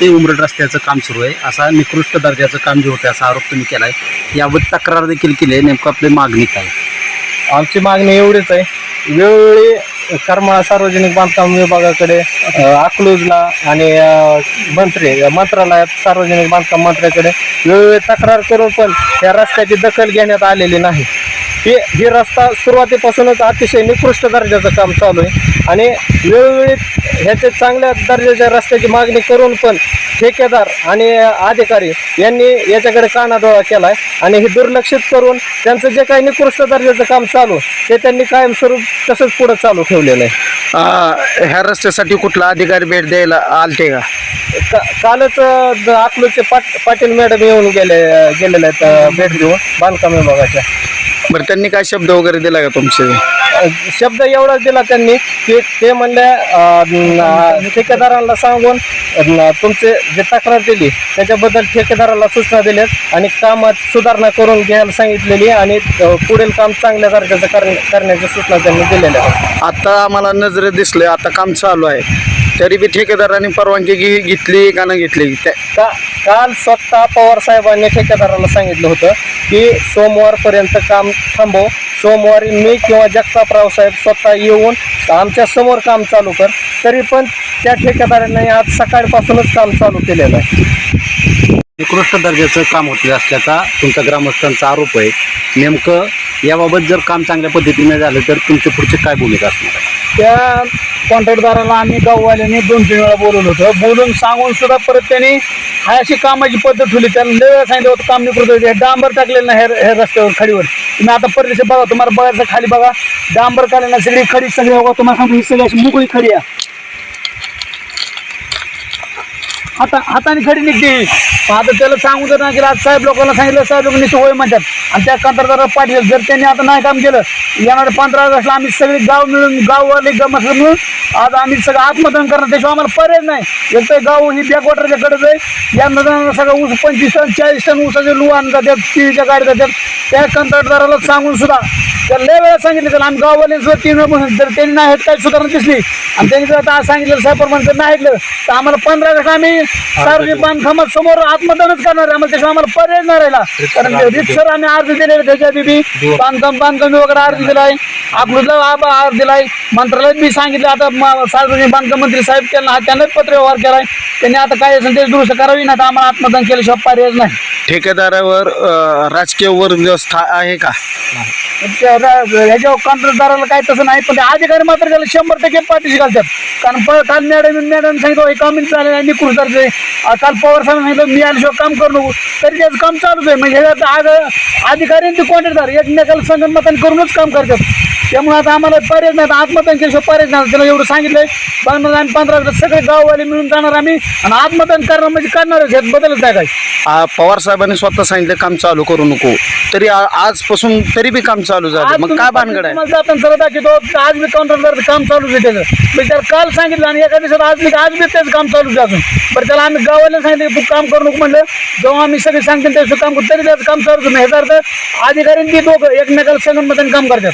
ते उमरट रस्त्याचं काम सुरू आहे. असा निकृष्ट दर्जाचं काम जे होतं असा आरोप तुम्ही केलाय. यावर तक्रार देखील केली आहे. नेमकं आपली मागणी काय आमची मागणी एवढीच आहे. वेळोवेळी करमाळा सार्वजनिक बांधकाम विभागाकडे अकलूजला आणि मंत्री मंत्रालयात सार्वजनिक बांधकाम मंत्र्याकडे वेळोवेळी तक्रार करून पण या रस्त्याची दखल घेण्यात आलेली नाही. ही ही रस्ता सुरुवातीपासूनच अतिशय निकृष्ट दर्जाचं काम चालू आहे. आणि वेळोवेळी ह्याच्या चांगल्या दर्जाच्या रस्त्याची मागणी करून पण ठेकेदार आणि अधिकारी यांनी याच्याकडे कानाडोळा केला आहे आणि हे दुर्लक्षित करून त्यांचं जे काही निकृष्ट दर्जाचं काम चालू ते त्यांनी कायमस्वरूप तसंच पुढं चालू ठेवलेलं आहे. ह्या रस्त्यासाठी कुठला अधिकारी भेट द्यायला आलते का? का कालच अ, द- अकलूजचे पाट पाटील मॅडम येऊन गेले गेलेले आहेत भेट देऊन बांधकाम विभागाच्या. बरं त्यांनी काय शब्द वगैरे दिला का तुमचे? शब्द एवढाच दिला त्यांनी की ते म्हणले अ, न- ठेकेदारांना सांगून न- तुमचे जे तक्रार दिली त्याच्याबद्दल ठेकेदाराला सूचना दिल्यात आणि कामात सुधारणा करून घ्यायला सांगितलेली आणि अ, पुढील काम चांगल्या दर्जाचं करण्या करण्याच्या सूचना त्यांनी दिलेल्या आहेत. आता आम्हाला नजरेत दिसले आता काम चालू आहे. तरी बी ठेकेदारांनी परवानगी घे- घेतली का नाही घेतली? त्या का काल स्वतः पवार साहेबांनी ठेकेदाराला सांगितलं होतं की सोमवारपर्यंत काम थांबव. सोमवारी मी किंवा जगतापराव साहेब स्वतः येऊन आमच्यासमोर काम चालू कर. तरी पण त्या ठेकेदारांनी आज सकाळपासूनच काम चालू केलेलं आहे. निकृष्ट दर्जाचं काम होत असल्याचा तुमचा ग्रामस्थांचा आरोप आहे. नेमकं याबाबत जर काम चांगल्या पद्धतीने झालं तर तुमची पुढची काय भूमिका असणार आहे? त्या कॉन्ट्रॅक्टदाराला आम्ही गाववाल्यांनी दोन तीन वेळा बोलवलं होतं. बोलून सांगून सुद्धा परत त्यांनी हा अशी कामाची पद्धत ठेवली. त्यांना लय वेळा सांगितलं होतं काम निकृत होते. डांबर टाकलेलं ना हे हे रस्त्यावर खडीवर. तुम्ही आता परदेश बघा तुम्हाला बघायचं खाली बघा. डांबर काढलेलं ना सगळी खडी सगळी बघा. तुम्हाला सांगतो ही सगळी अशी मोकळी खडी आहे. हाता हाताने खडी निघते आता त्याला सांगू जर नाही केलं आज साहेब लोकांना सांगितलं साहेब लोक नुसतं होय म्हणतात. आणि त्या कंत्राटदाराला पाठवलं. जर त्यांनी आता नाही काम केलं येणाऱ्या पंधरा ऑगस्टला आम्ही सगळे गाव मिळून गाववाले गमत मिळून आज आम्ही सगळं आत्मदान करणार. त्याशिवाय आम्हाला पर्याय नाही. एक तर गाव ही बॅकवॉटरच्या कडे आहे या जाणार सगळं ऊस पंचवीस टन चाळीस टन ऊसाचे लुवान जातात टीव्हीच्या गाडी जातात. त्या कंत्राटदाराला सांगून सुद्धा त्या लय वेळा सांगितलं त्याला आम्ही गाववाल्यांनी सुद्धा तीन जर त्यांनी नाही काय सुधारणा दिसली. आणि त्यांनी जर आता आज सांगितलं साहेब जर नाही ऐकलं तर आम्हाला पंधरा ऑगस्ट आम्ही सार्वजनिक बांधकामात समोर आत्मदानच करणार आहे. आम्हाला त्याशिवाय आम्हाला पर्याय नाही राहिला. कारण रितसर आम्ही अर्ज दिलेले त्याच्या बी. बांधकाम बांधकाम वगैरे अर्ज दिलाय. अकलूजला आ- अर्ज दिलाय. मंत्रालयात मी सांगितलं आता सार्वजनिक बांधकाम मंत्री साहेब त्यांना त्यांनाच पत्र व्यवहार केलाय. त्यांनी आता काय असेल ते दुरुस्त करावी ना आम्हाला आत्मदान केल्याशिवाय पर्याय नाही. ठेकेदारावर अ, राजकीय वर व्यवस्था आहे का? त्या रा- ह्याच्या कंत्राटदाराला काय तसं नाही पण ते अधिकारी मात्र त्याला शंभर टक्के पाठीशी घालतात. कारण प- काल मॅडम मॅडम सांगितलं हे काम झालेलं आहे निकृष्ट दर्जाचं आहे. आ, काल पवार साहेब सांगितलं मी आल्याशिवाय काम करू नको. तरी त्याचं काम चालूच आहे. म्हणजे ह्याच्यात आज अधिकारी आणि ते कॉन्ट्रॅक्टर एकमेकाला संगनमताने करूनच काम करतात. त्यामुळे आता आम्हाला पर्याय नाही. आता आत्मदान केल्याशिवाय पर्याय नाही. त्याला एवढं सांगितलंय. बघणार आम्ही पंधरा ऑगस्ट सगळे गाववाले मिळून जाणार आम्ही. आणि आत्मदान करणार म्हणजे करणारच ह्यात बदलच नाही काय? आ, पवार साहेबांनी स्वतः सांगितलं काम चालू करू नको. तरी आ- आजपासून तरी बी काम चालू झालं. मग काय भानगड आहे? तुम्हाला जाताना सरळ दाखवतो आज मी काउंटरदार काम चालूच आहे त्याचं. म्हणजे त्याला काल सांगितलं आणि एका दिवसात आज मी आज बी त्याचं काम चालूच आहे अजून. बरं त्याला आम्ही गावाला सांगितलं की तू काम करू नको म्हणलं. जेव्हा आम्ही सगळे सांगतो त्याचं काम करू. तरी त्याचं काम चालूच नाही ह्याचा अर्थ अधिकाऱ्यांनी दोघं एकमेकाला संगणमताने काम करतात.